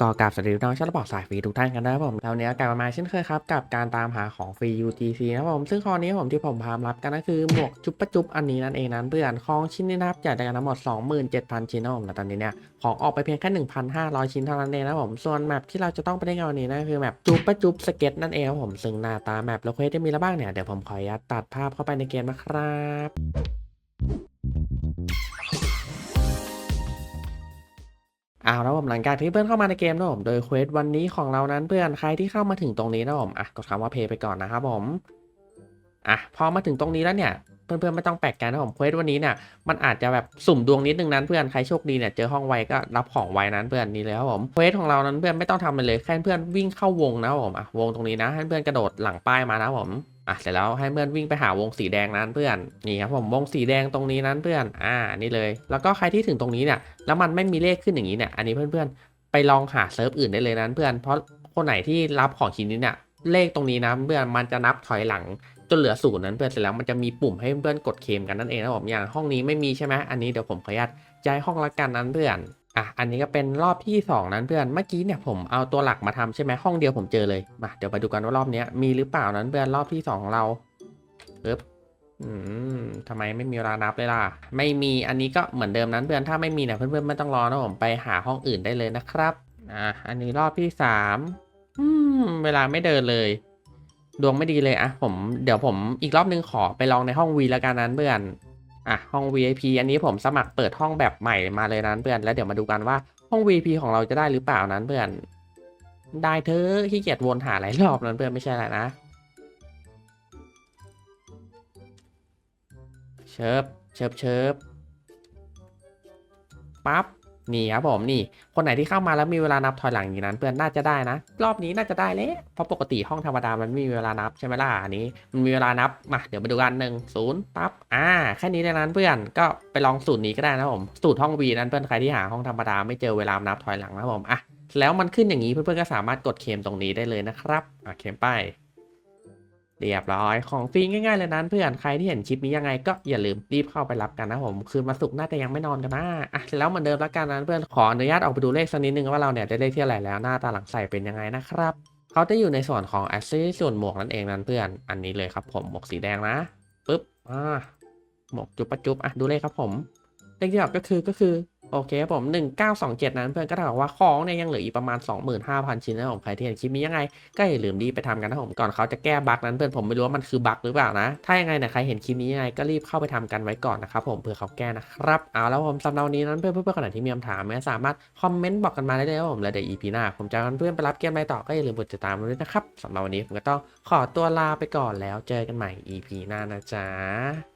ก็กราบสวัสดีน้องชาวระบอกสายฟรีทุกท่านกันนะครับผมแล้วเนี้ยกลับมาเช่นเคยครับกับการตามหาของฟรี UTC นะครับผมซึ่งคราวนี้ผมที่ผมพามรับกันก็คือหมวกจุ๊บปจุ๊บอันนี้นั่นเองนั้นเพื่อนของชิ้นนี้นะครับจ่ายกันทั้งหมด 27,000 ชิ้นนะผมและตอนนี้เนี่ยของออกไปเพียงแค่ 1,500 ชิ้นเท่านั้นเองนะครับผมส่วนแมปที่เราจะต้องไปเล่นกันวันนี้นั่นคือแมปจุ๊บปจุ๊บสเก็ตนั่นเองครับผมซึ่งหน้าตาแมปและเควสจะมีอะไรบ้างเนี่ยเดี๋ยวผมขออนุญาตตัดภาพเข้าไปในเกมนะครับ อาแล้วผมหลังจากที่เพื่อนเข้ามาในเกมนะผมโดยเควสวันนี้ของเรานั้นเพื่อนใครที่เข้ามาถึงตรงนี้นะผมอะกดคำว่าเพย์ไปก่อนนะครับผมอะพอมาถึงตรงนี้แล้วเนี่ยเพื่อนๆไม่ต้องแปลกใจนะผมเควสวันนี้เนี่ยมันอาจจะแบบสุ่มดวงนิดนึงนั้นเพื่อนใครโชคดีเนี่ยเจอห้องไวก็รับของไวนั้นเพื่อนนี่เลยครับผมเควสของเรานั้นเพื่อนไม่ต้องทำอะไรเลยแค่เพื่อนวิ่งเข้าวงนะผมอะวงตรงนี้นะให้เพื่อนกระโดดหลังป้ายมานะผม อะเสร็จแล้วให้เพื่อนวิ่งไปหาวงสีแดงนั้นเพื่อนนี่ครับผมวงสีแดงตรงนี้นั้นเพื่อนอ่านี่เลย แล้วก็ใครที่ถึงตรงนี้เนี่ยแล้วมันไม่มีเลขขึ้นอย่างนี้เนี่ยอันนี้เพื่อนๆไปลองหาเซิร์ฟอื่นได้เลยนะเพื่อนเพราะคนไหนที่รับของชิ้นนี้เนี่ยเลขตรงนี้นะเพื่อนมันจะนับถอยหลังจนเหลือศูนย์นั้นเพื่อนเสร็จแล้วมันจะมีปุ่มให้เพื่อนกดเคมกันนั่นเองนะผมอย่างห้องนี้ไม่มีใช่ไหมอันนี้เดี๋ยวผมขออนุญาตย้ายห้องละกันนั้นเพื่อน อะ อันนี้ก็เป็นรอบที่สองนั้นเพื่อน เมื่อกี้เนี่ยผมเอาตัวหลักมาทำใช่ไหมห้องเดียวผมเจอเลยมาเดี๋ยวไปดูกันว่ารอบนี้มีหรือเปล่านั้นเพื่อนรอบที่สองของเราปึ๊บอืมทำไมไม่มีเวลานับเลยล่ะ ไม่มีอันนี้ก็เหมือนเดิมนั้นเพื่อนถ้าไม่มีเนี่ยเพื่อนๆไม่ต้องรอนะผมไปหาห้องอื่นได้เลยนะครับอ่าอันนี้รอบที่สามอืมเวลาไม่เดินเลย ดวงไม่ดีเลยอะผม เดี๋ยวผมอีกรอบนึงขอไปลองในห้อง V แล้วกันนั้นเพื่อน อะห้อง VIP อันนี้ผมสมัครเปิดห้องแบบใหม่มาเลยนั้นเพื่อนแล้วเดี๋ยวมาดูกันว่าห้อง VIP ของเราจะได้หรือเปล่านั้นเพื่อน ได้เธอขี้เกียจวนหาหลายรอบนั้นเพื่อนไม่ใช่แหละนะเชิบเชิบเชิบปั๊บ นี่ครับผมนี่ คนไหนที่เข้ามาแล้วมีเวลานับถอยหลังอย่างนั้นเพื่อนน่าจะได้นะ รอบนี้น่าจะได้เลยเพราะปกติห้องธรรมดามันไม่มีเวลานับใช่ไหมล่ะอันนี้มันมีเวลานับมาเดี๋ยวมาดูกันหนึ่งศูนย์ปั๊บอ่าแค่นี้เลยนั้นเพื่อนก็ไปลองสูตรนี้ก็ได้นะผมสูตรห้องวีนั้นเพื่อนใครที่หาห้องธรรมดาไม่เจอเวลานับถอยหลังนะผมอะแล้วมันขึ้นอย่างนี้เพื่อนๆก็สามารถกดเคลมตรงนี้ได้เลยนะครับอะเคลมไป เรียบร้อยของฟรีง่ายๆเลยนั้นเพื่อนใครที่เห็นคลิปนี้ยังไงก็อย่าลืมรีบเข้าไปรับกันนะผมคืนมาสุกร์น่าจะยังไม่นอนกันนะอะแล้วเหมือนเดิมแล้วกันนั้นเพื่อนขออนุญาตออกไปดูเลขสักนิดนึงว่าเราเนี่ยได้เลขที่อะไรแล้วหน้าตาหลังใส่เป็นยังไงนะครับเขาจะอยู่ในส่วนของ a c c e s s ส่วนหมวกนั่นเองนั้นเพื่อนอันนี้เลยครับผมหมวกสีแดงนะปึ๊บอ่าหมวกจุบปะจุบอะดูเลขครับผมเลขที่ออกก็คือก็คือ โอเคครับผม 1927 นั้นเพื่อนก็เท่ากับว่าของเนี่ยยังเหลืออีกประมาณ 25,000 ชิ้นนะผมใครที่เห็นคลิปนี้ยังไง ก็อย่าลืมรีบไปทำกันนะผมก่อนเขาจะแก้บั๊กนั้นเพื่อนผมไม่รู้ว่ามันคือบั๊กหรือเปล่านะ ถ้ายังไงเนี่ยใครเห็นคลิปนี้ยังไงก็รีบเข้าไปทำกันไว้ก่อนนะครับผมเพื่อเขาแก้นะครับเอาแล้วผมสำหรับวันนี้นั้นเพื่อนเพื่อนคนไหนที่มีคำถามเนี่ยสามารถคอมเมนต์บอกกันมาได้เลยครับผมแล้วเดี๋ยว EP หน้าผมจะเพื่อนไปรับเกมอะไรต่อก็อย่าลืมกดติดตามด้วยนะครับสำหรับวันนี้ผมก็ต้องขอตัวลาไปก่อนแล้วเจอกันใหม่ EP หน้านะจ๊ะ